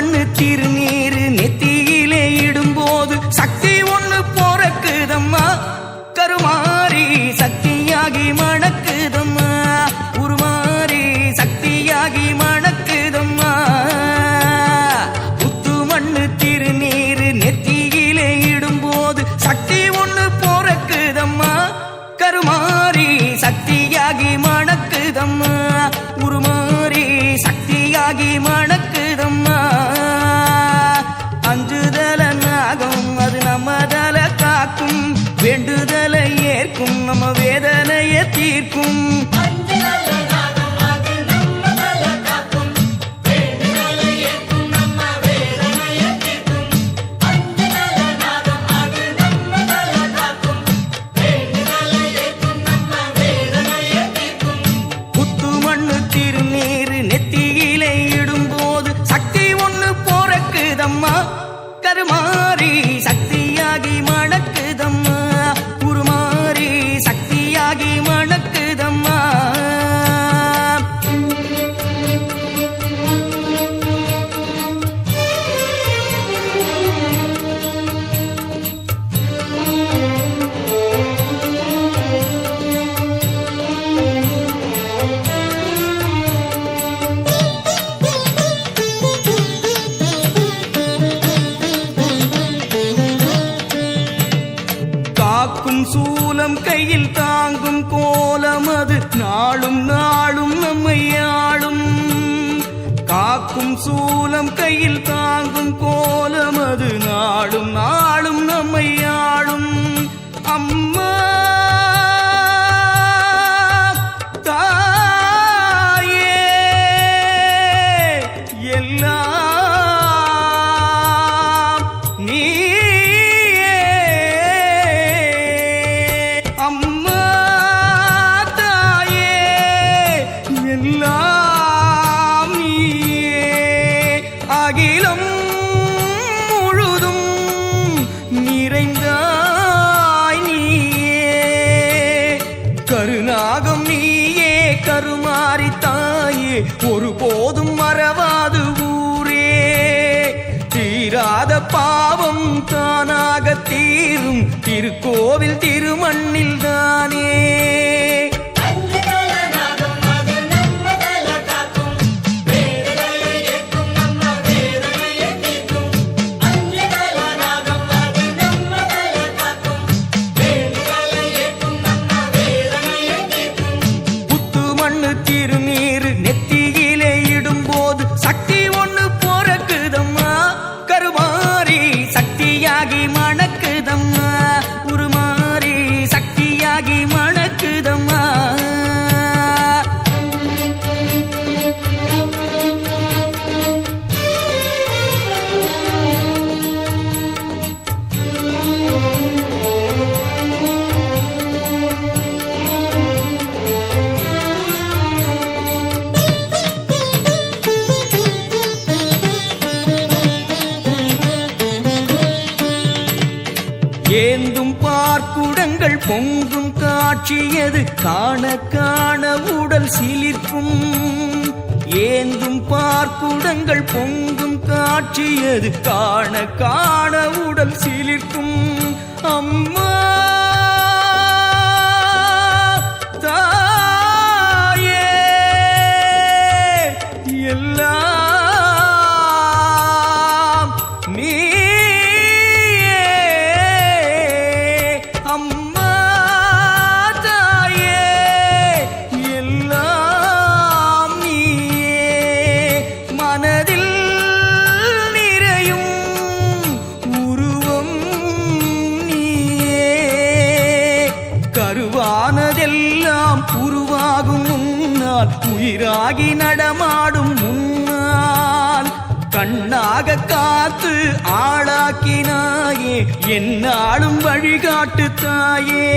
மண்ணு திருநீர் நெத்தியிலே வேண்டுதலை ஏற்கும் நம்ம வேதனையை தீர்க்கும். புத்து சக்தி சூலம் கையில் தாங்கும் கோலம் அது. நாளும் நாள் கருமாறி தாயே ஒரு போதும் மறவாது ஊரே. தீராத பாவம் தானாக தீரும். திருக்கோவில் திருமண்ணில் பொங்கும் காட்சியது காண காண உடல் சிலிர்க்கும். ஏந்தும் பார்க்குடங்கள் பொங்கும் காட்சியது காண காண உடல் சிலிர்க்கும். அம்மா கருவானதெல்லாம் உருவாகும் முன்னால் உயிராகி நடமாடும் முன்னால். கண்ணாக காத்து ஆளாக்கினாயே என்னாலும் வழிகாட்டு தாயே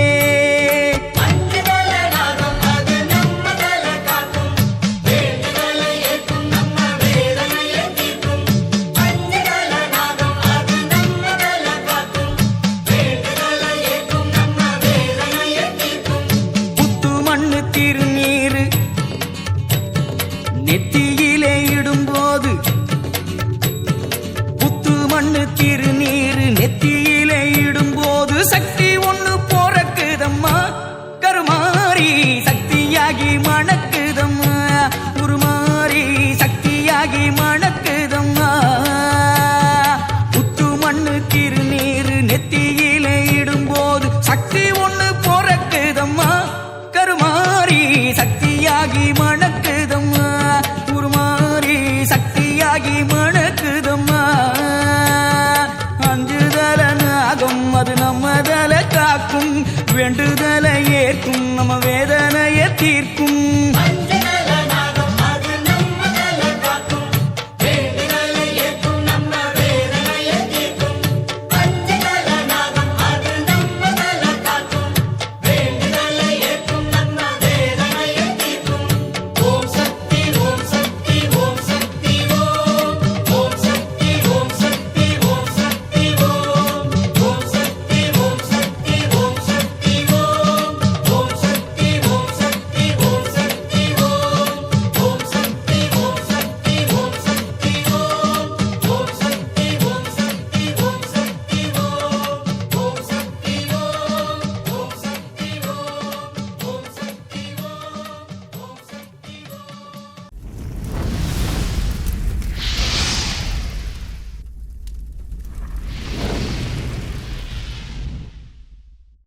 சக்தியாகி மணக்குதம்மா. அஞ்சுதல நாகம் அது நம்மதல காக்கும். வேண்டுதலை ஏற்கும் நம்ம வேதனையை தீர்க்கும்.